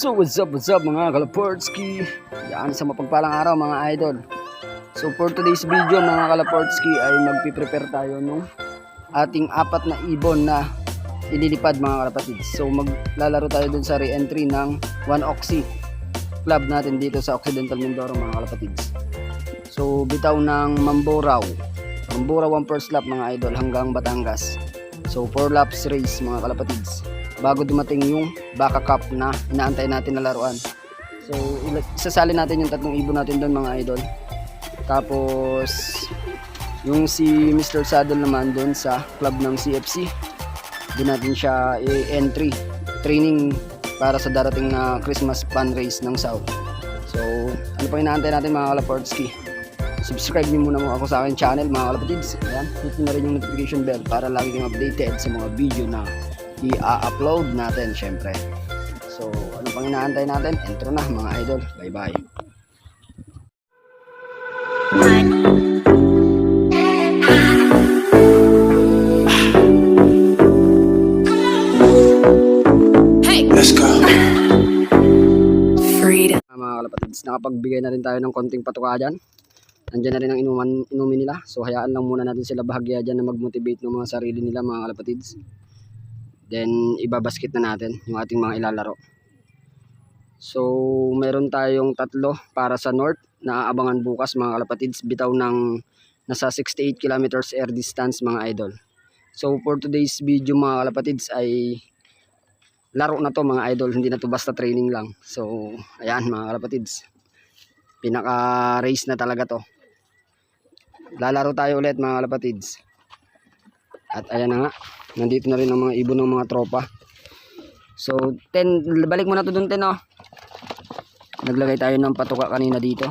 So what's up, what's up mga Kalaportsky? Yan sa mapagpalang araw mga idol. So for today's video mga Kalaportsky ay magpiprepare tayo nung ating apat na ibon na ililipad mga kalapatids So maglalaro tayo dun sa re-entry ng 1 Oxy club natin dito sa Occidental Mindoro mga kalapatids So bitaw ng Mamboraw. Mamboraw ang first lap mga idol hanggang Batangas. So 4 laps race mga kalapatids bago dumating yung Baka Cup na inaantay natin na laruan. So, isasali natin yung tatlong ibon natin doon mga idol. Tapos, yung si Mr. Saddle naman doon sa club ng CFC. Doon natin siya i-entry. Training para sa darating na Christmas fun race ng South. So, ano pa inaantay natin mga Kalaportsky? Subscribe niyo muna mo ako sa akin channel mga kalapatids. Ayan, hit na rin yung notification bell para lagi kayong updated sa mga video na i-upload natin syempre. So, ano pang inaantay natin? Intro na mga idol. Bye-bye. Let's go. Freedom. Ah, mga kalapatids, nakapagbigay na rin tayo ng konting patuka dyan. Nandiyan na rin ang inuman, inumin nila. So, hayaan lang muna natin sila bahagya dyan na mag-motivate ng mga sarili nila mga kalapatids. Then, ibabasket na natin yung ating mga ilalaro. So, meron tayong tatlo para sa North na aabangan bukas mga kalapatids. Bitaw ng nasa 68 kilometers air distance mga idol. So, for today's video mga kalapatids ay laro na to mga idol. Hindi na to basta training lang. So, ayan mga kalapatids. Pinaka race na talaga to. Lalaro tayo ulit mga kalapatids. At ayan na nga. Nandito na rin ang mga ibon ng mga tropa. So, ten, balik mo na to dun, ten, oh. Naglagay tayo ng patuka kanina dito.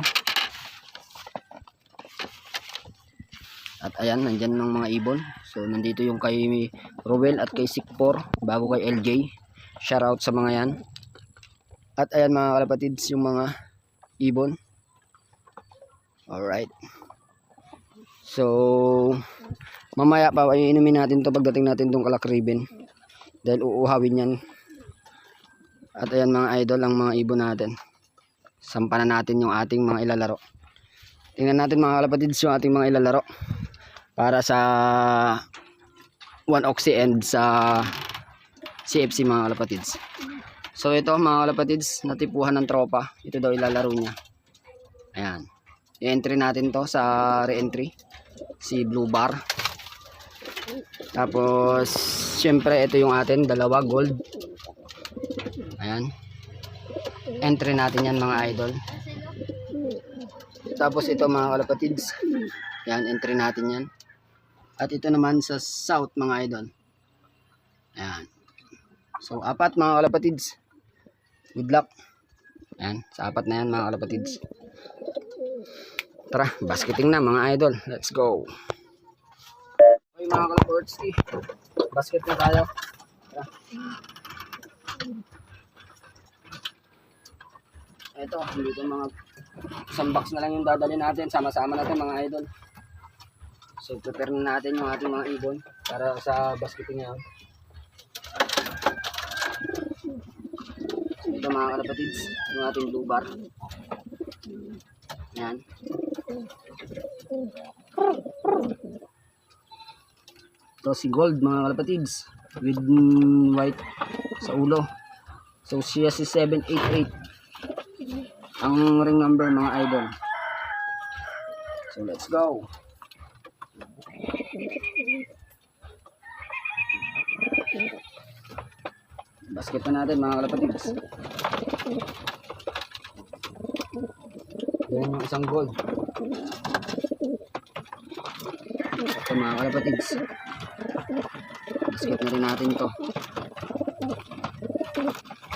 At ayan, nandyan ng mga ibon. So, nandito yung kay Rowel at kay Sikpor, bago kay LJ. Shoutout sa mga yan. At ayan mga kalapatids, yung mga ibon. Alright. So, mamaya pa ay inumin natin to pagdating natin tong kalakribin. Dahil uuhawin yan. At ayan mga idol, ang mga ibon natin. Sampanan natin yung ating mga ilalaro. Tingnan natin mga kalapatids yung ating mga ilalaro. Para sa One Oxy and sa CFC mga kalapatids. So ito mga kalapatids, natipuhan ng tropa. Ito daw ilalaro niya. Ayan. I-entry natin to sa re-entry. Si Blue Bar. Tapos, syempre ito yung atin, dalawa gold. Ayan. Entry natin yan mga idol. Tapos ito mga kalapatids. Yan, entry natin yan. At ito naman sa south mga idol. Ayan. So, apat mga kalapatids. Good luck. Ayan, sa apat na yan mga kalapatids. Tara, basketing na mga idol. Let's go. Okay mga kalapatids. Basket na tayo. Tara. Ito, dito mga isang box na lang yung dadali natin. Sama-sama natin mga idol. So, prepare na natin yung ating mga ibon para sa basketing ngayon. Ito mga kalapatids, yung ating blue bar. Yan. Ito si gold mga kalapatids with white sa ulo. So siya si 788. Ang ring number mga idol. So let's go. Basket na natin mga kalapatids. Yan yung isang gold. Ito mga kalapatids. Basket na rin natin to.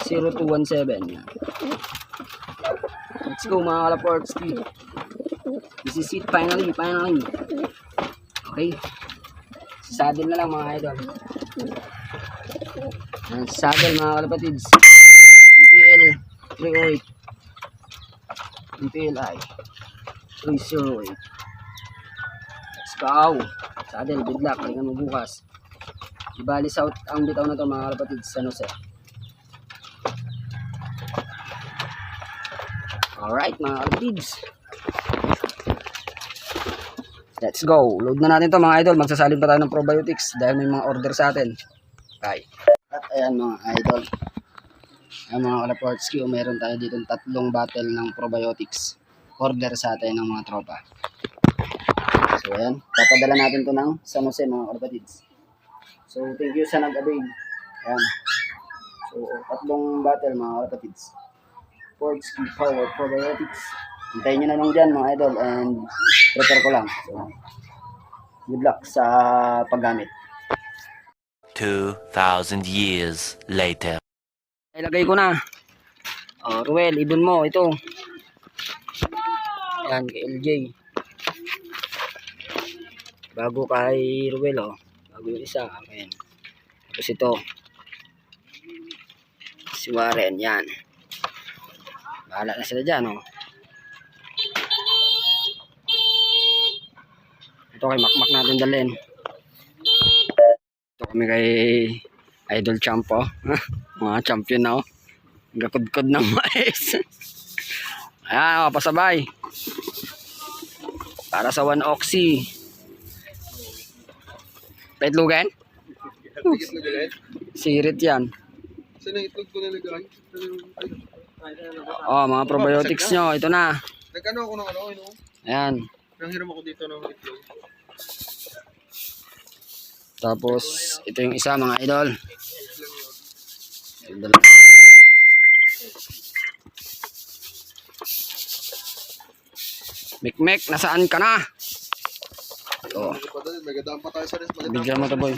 0217. Yan. Let's go mga kalaportski. This is it finally, finally. Okay. Saddle na lang mga idol. Saddle mga kalapatids. MPL 308. MPLI 308. Let's go. Saddle, good luck. Palingan mo bukas. Ibali South ang bitaw na to mga kalapatids. San Jose. Alright mga kalapatids. Let's go. Load na natin to mga idol. Magsasalin pa tayo ng probiotics dahil may mga order sa atin. Okay. At ayan mga idol. Ayan mga kalaportski. Meron tayo dito tatlong bottle ng probiotics. Order sa atin ng mga tropa. So ayan. Papadala natin to ng San Jose mga kalapatids. So thank you sa nag-avail. Ayan. So tatlong bottle mga kalapatids. Sports Power Probiotics. Hintayin nyo na lang dyan mga idol and prepare ko lang. So, good luck sa paggamit. 2,000 years later. Ilagay ko na. Oh, Ruel, ibon mo. Ito. Yan, kay LJ. Bago kay Ruel, oh. Bago yung isa. Ayan. Tapos ito. Si Warren, yan. Bahala na sila dyan, oh. Ito kay Makmak natin dalhin. Ito kami kay Idol Champo. Mga champion na, oh. Gakod-kod ng mais. Ayan, oh, pasabay. Para sa 1 oxy. Petlugan? Sirit yan. Saan ang itlog ko nalagay? Oh, mga probiotics nyo. Ito na. Nagkano ako ng ano, ano? Ayan. Nanghiram ako dito ng itlog. Tapos, ito yung isa mga idol. Yung Mikmek, nasaan ka na? Ito. Bigyan mo to boy.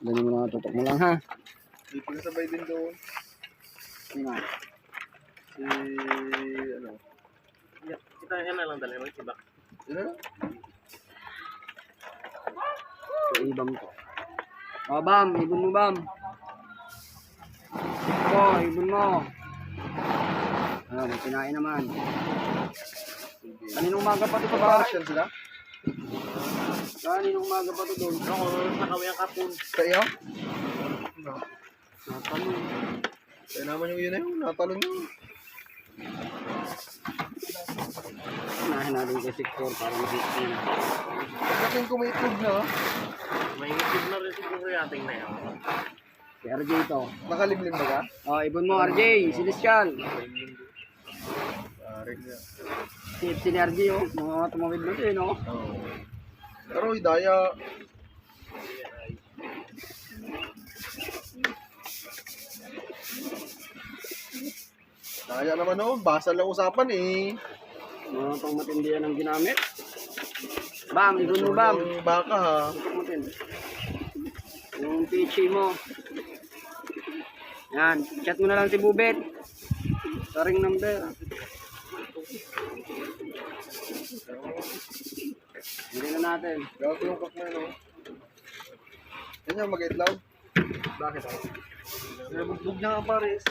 Ganyan mo na tutok mo lang ha. Di pa sabay din doon. Ano? Si, ano? Kita yan na lang dali mo, iba. Ano? Ito ibang to. Oh, bam. Ibon mo, bam. Ito, ibon mo. Ah, may kinain naman. Kaninong umaga pa ito ba? Partial sila? Kaninong umaga pa ito doon? Ako, nakawin ang kapun. Sa iyo? No. Natanong. Kaya naman yung yun na yun. Natalon yun. Unahin natin kay Sector para niya. Pagdating ko may itlog na. May ngitid na rin siguro yating na yan. Si RJ ito. Nakalimlim ba ka? Oh, ibon mo RJ. Celestial. Paring niya. Si RJ oh. Mga tumawid na ito eh no? Oo. Pero idaya. Daya naman oh, basal lang usapan eh. Mga pang matindi yan ang ginamit. Bam, ibon mo bam. Yung baka ha. Din. Yung PHA mo. Yan. Chat mo na lang si Bubet. Sa ring number. Hindi na natin. Gawa ko yung cook na yun oh. Yan yung mag-itlog. Bakit ako? Nabugbog niya ang pares.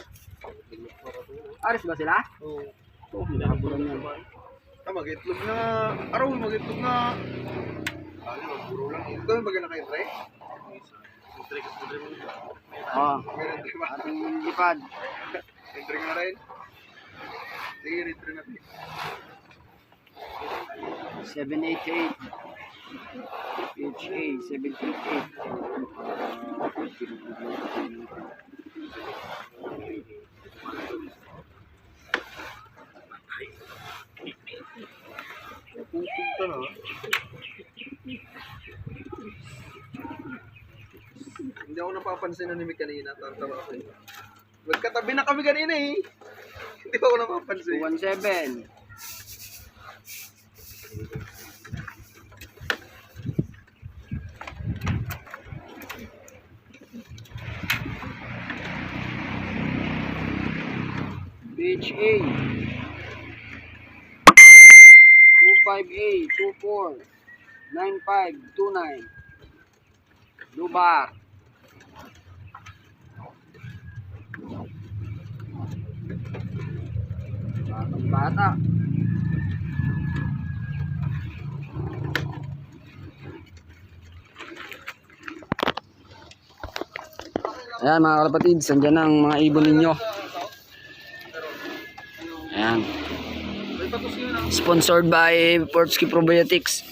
Aris ba sila? Oo. Oo, oh, nakabulan yan. Ah, mag-itlog na. Araw, mag-itlog na. Ano, magburo lang. Ito yung bagay na kayo, Tre? Oo. Meron, Tre ba? Ating lipad. Entry nga rin. Sige, entry natin. 788. PHA 788. Pusig ka na. Hindi ako napapansin na ni Mick kanina. Tatawa ako. Magkatabi na kami kanina eh. Hindi ako napapansin. 217. BHA 25A 24 9529 Lubar Batang bata Ayan mga kalapatids, andyan ang mga ibon ninyo. Ayan. Sponsored by Portski Probiotics.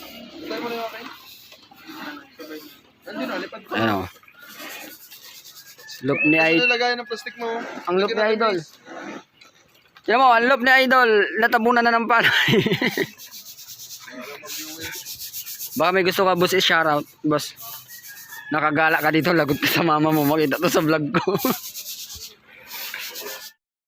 Lipad ko. Ano? Look ni Idol. Ang look ni Idol. Yan mo, ang look ni Idol. Natabunan na ng palay. Baka may gusto ka, boss, i-shoutout. Boss, nakagala ka dito, lagot ka sa mama mo. Makita to sa vlog ko.